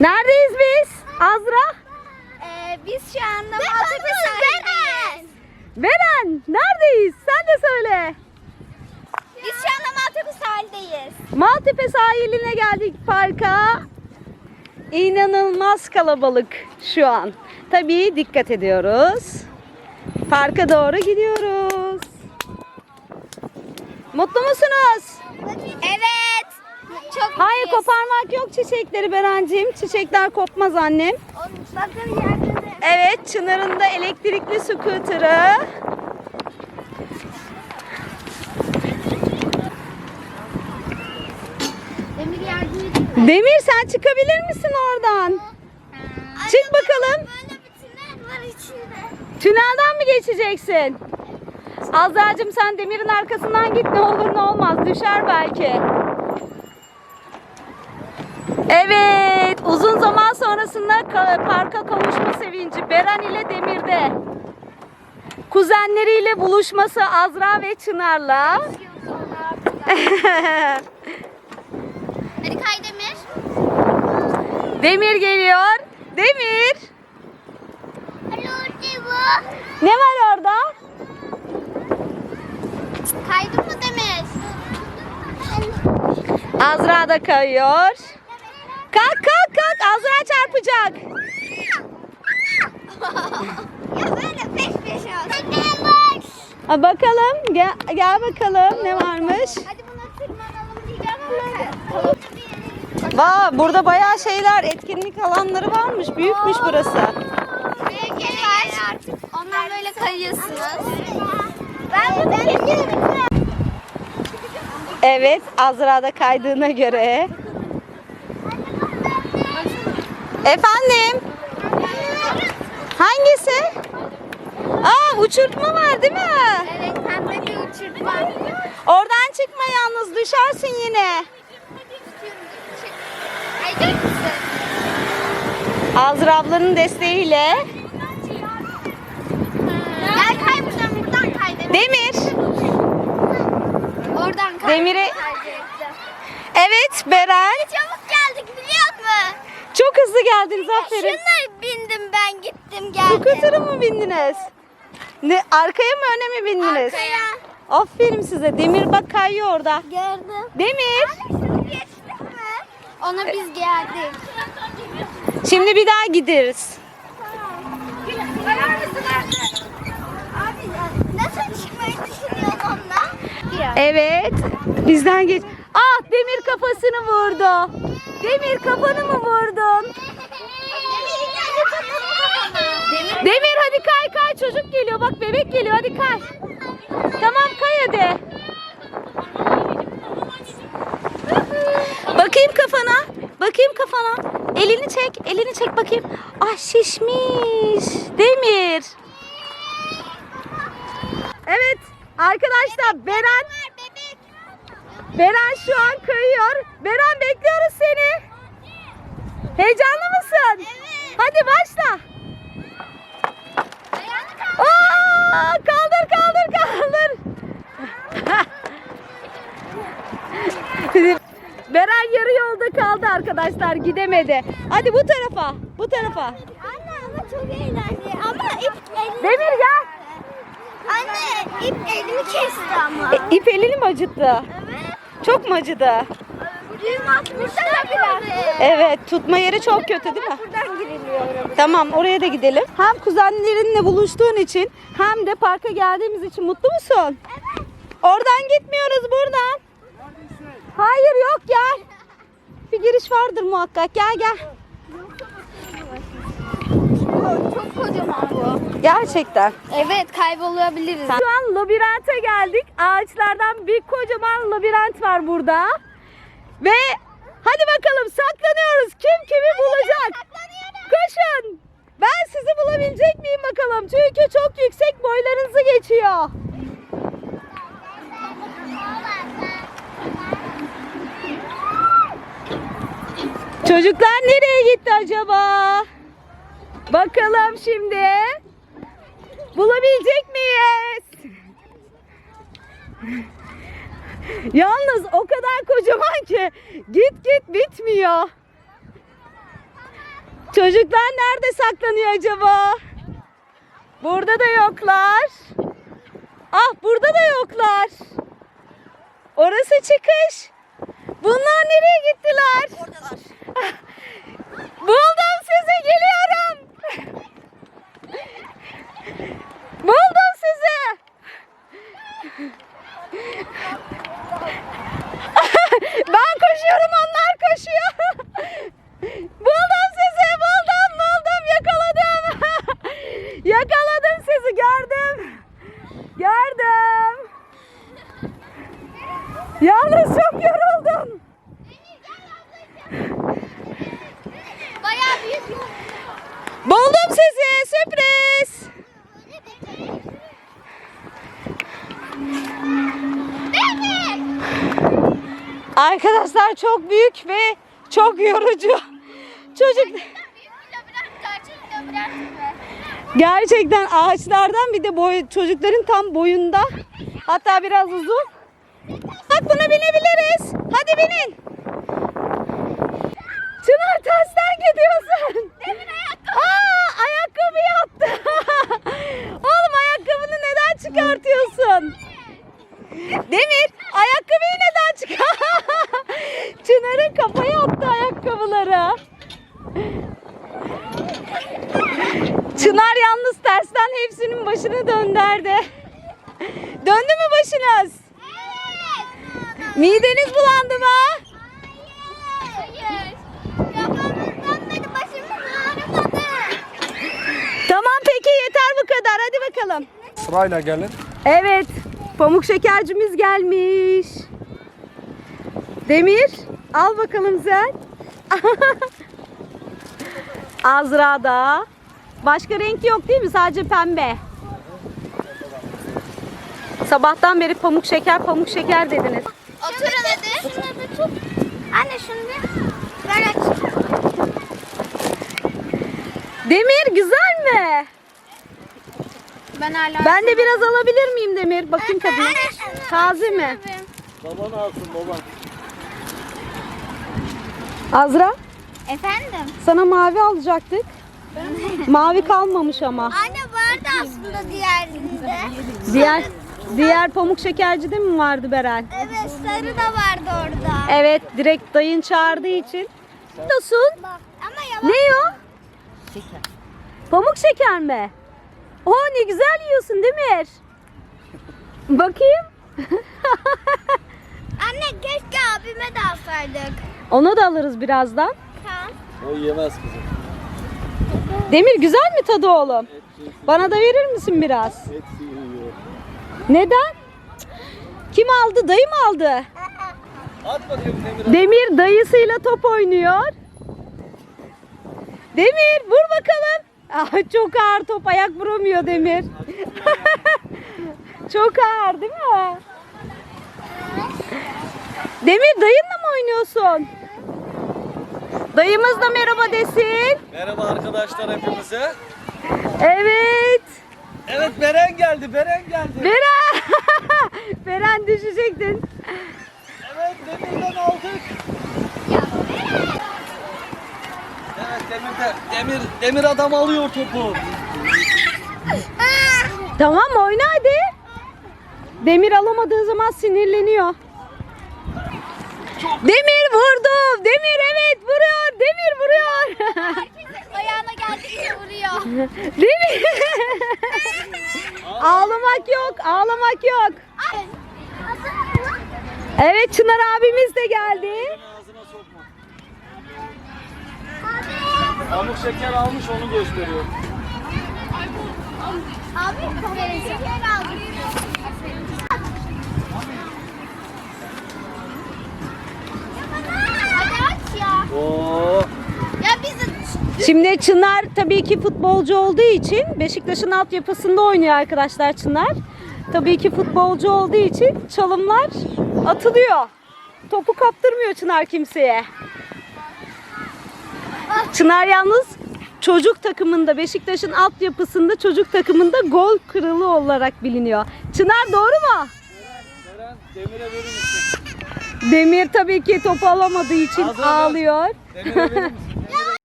Neredeyiz biz? Azra? Ee, biz şu anda Maltepe sahildeyiz. Beren neredeyiz? Sen de söyle. Biz şu anda Maltepe sahildeyiz. Maltepe sahiline geldik parka. İnanılmaz kalabalık şu an. Tabii dikkat ediyoruz. Parka doğru gidiyoruz. Mutlu musunuz? Evet. Çok Hayır mutluyuz. koparmak yok çiçekleri Berenciğim. Çiçekler kopmaz annem. Bakın yerde de. Evet Çınar'ın da elektrikli scooter'ı. Demir yardım? Demir sen çıkabilir misin oradan? Çık bakalım. Böyle bir tünel var içinde. Tünelden mi geçeceksin? Azra'cığım sen demirin arkasından git ne olur ne olmaz düşer belki. Evet uzun zaman sonrasında ka- parka kavuşma sevinci Beren ile Demir'de. Kuzenleriyle buluşması Azra ve Çınar'la. Hadi kay Demir. Demir geliyor. Demir. Alo bu. Ne var orada? Kaydın mı Demir? Azra da kayıyor. Kalk kalk kalk Azra çarpacak. ya böyle peş peşe olsun. Ha, bakalım gel, gel bakalım ne varmış. Hadi buna tırmanalım diyeceğim ama. Vaa burada bayağı şeyler etkinlik alanları varmış. Büyükmüş burası. Büyük var. Artık ondan böyle kayıyorsunuz. Ben ben Evet Azra da kaydığına göre. Efendim hangisi? Aa uçurtma var değil mi? Evet pembe bir uçurtma. Oradan çıkma yalnız düşersin yine. Azra ablanın desteğiyle. Gel kay buradan buradan kay Demir. Demir. Oradan kay. Kayacaktı. Evet Beren. Çabuk geldik biliyor musun? Çok hızlı geldiniz aferin. Şuna bindim ben gittim geldim. Scooter'a mı bindiniz? Ne, arkaya mı öne mi bindiniz? Arkaya. Aferin size. Demir bak kayıyor orada. Gördüm. Demir. Ona biz geldik. Şimdi bir daha gideriz. Abi nasıl çıkmayı düşünüyorsun onunla? Evet. Bizden geç. Ah Demir kafasını vurdu. Demir kafanı mı vurdun? Demir Demir hadi kay kay çocuk geliyor. Bak bebek geliyor hadi kay. Tamam kay hadi. Bakayım kafana. Bakayım kafana. Elini çek. Elini çek bakayım. Ah şişmiş. Demir. Evet. Arkadaşlar Beren. Beren şu an kayıyor. Arkadaşlar gidemedi. Hadi bu tarafa bu tarafa. Anne ama çok eğlenceli. Ama ip elini... Demir gel. Anne ip elimi kesti ama. E, ip elini mi acıttı? Evet. Çok mu acıdı? Düğüm atmışlar. Evet tutma yeri çok kötü değil mi? Buradan giriliyor oraya. Tamam oraya da gidelim. Hem kuzenlerinle buluştuğun için hem de parka geldiğimiz için mutlu musun? Evet. Oradan gitmiyoruz buradan. Hayır yok gel. Bir giriş vardır muhakkak. Gel gel. Çok kocaman bu. Gerçekten. Evet kaybolabiliriz. Şu an labirente geldik. Ağaçlardan bir kocaman labirent var burada. Ve hadi bakalım saklanıyoruz. Kim kimi bulacak? Koşun. Ben sizi bulabilecek miyim bakalım? Çünkü çok yüksek boylarınızı geçiyor. Çocuklar nereye gitti acaba? Bakalım şimdi. Bulabilecek miyiz? Yalnız o kadar kocaman ki git git bitmiyor. Çocuklar nerede saklanıyor acaba? Burada da yoklar. Ah burada da yoklar. Orası çıkış. Bunlar nereye gittiler? Oradalar. Buldum sizi geliyorum. Buldum sizi. ben koşuyorum onlar koşuyor. buldum sizi buldum buldum yakaladım. yakaladım sizi gördüm. Gördüm. Yalnız çok yoruldum. Bayağı büyük. Buldum sizi sürpriz. Arkadaşlar çok büyük ve çok yorucu. Çocuk gerçekten ağaçlardan bir de boy, çocukların tam boyunda. Hatta biraz uzun. Bak buna binebiliriz. Hadi binin. Çınar tersten gidiyorsun. Demir ayakkabı. Aa, ayakkabı yaptı. Oğlum ayakkabını neden çıkartıyorsun? Demir, ayakkabıyı neden çıkar? Çınar'ın kafaya attı ayakkabıları. Çınar yalnız tersten hepsinin başını dönderdi. Döndü mü başınız? Evet. Mideniz bulandı mı? Hayır. Kafamızdan beri başımız ağrımadı. Tamam peki yeter bu kadar. Hadi bakalım. Sırayla gelin. Evet, pamuk şekercimiz gelmiş. Demir, al bakalım sen. Azra da. Başka renk yok değil mi? Sadece pembe. Sabahtan beri pamuk şeker, pamuk şeker dediniz. Oturun hadi. Şunu da tut. Anne şunu bir ver aç. Demir güzel mi? Ben hala. Ben de biraz alabilir miyim Demir? Bakayım tadına. Taze mi? Baban alsın baban. Azra, Efendim? sana mavi alacaktık. Mavi kalmamış ama. Anne vardı aslında diğerinde. Diğer diğer pamuk şekercide mi vardı Beren? Evet sarı da vardı orada. Evet, direkt dayın çağırdığı için. Nasıl? Bak ama yavaş. Ne o? Şeker. Pamuk şeker mi? Oo ne güzel yiyorsun Demir. Bakayım. Anne keşke abime de alsaydık. Onu da alırız birazdan. Tamam. O yemez kızım. Demir güzel mi tadı oğlum? Bana da verir misin biraz? Et yiyor. Neden? Kim aldı? Dayı mı aldı? Demir dayısıyla top oynuyor. Demir vur bakalım. Ah, çok ağır top ayak vuramıyor Demir. çok ağır değil mi? Demir dayınla mı oynuyorsun? Dayımız da merhaba desin. Merhaba arkadaşlar hepimize. Evet. Evet Beren geldi, Beren geldi. Beren. Beren düşecektin. Evet Demir'den aldık. Evet Demir de, Demir, Demir adam alıyor topu. Tamam oyna hadi. Demir alamadığı zaman sinirleniyor. Demir vurdu. Demir evet vuruyor. Demir vuruyor. Ayağına geldikçe vuruyor. Demir. Ağlamak yok. Ağlamak yok. Evet Çınar abimiz de geldi. Ağzına sokma. Pamuk şeker almış onu gösteriyor. Abi şeker aldım. Hadi aç ya. Oo. Ya biz Şimdi Çınar tabii ki futbolcu olduğu için Beşiktaş'ın altyapısında oynuyor arkadaşlar Çınar. Tabii ki futbolcu olduğu için çalımlar atılıyor. Topu kaptırmıyor Çınar kimseye. Çınar yalnız çocuk takımında Beşiktaş'ın altyapısında çocuk takımında gol kralı olarak biliniyor. Çınar doğru mu? Beren Demir'e verir misin? Demir tabii ki topu alamadığı için ağlıyor. Demir'e verir misin?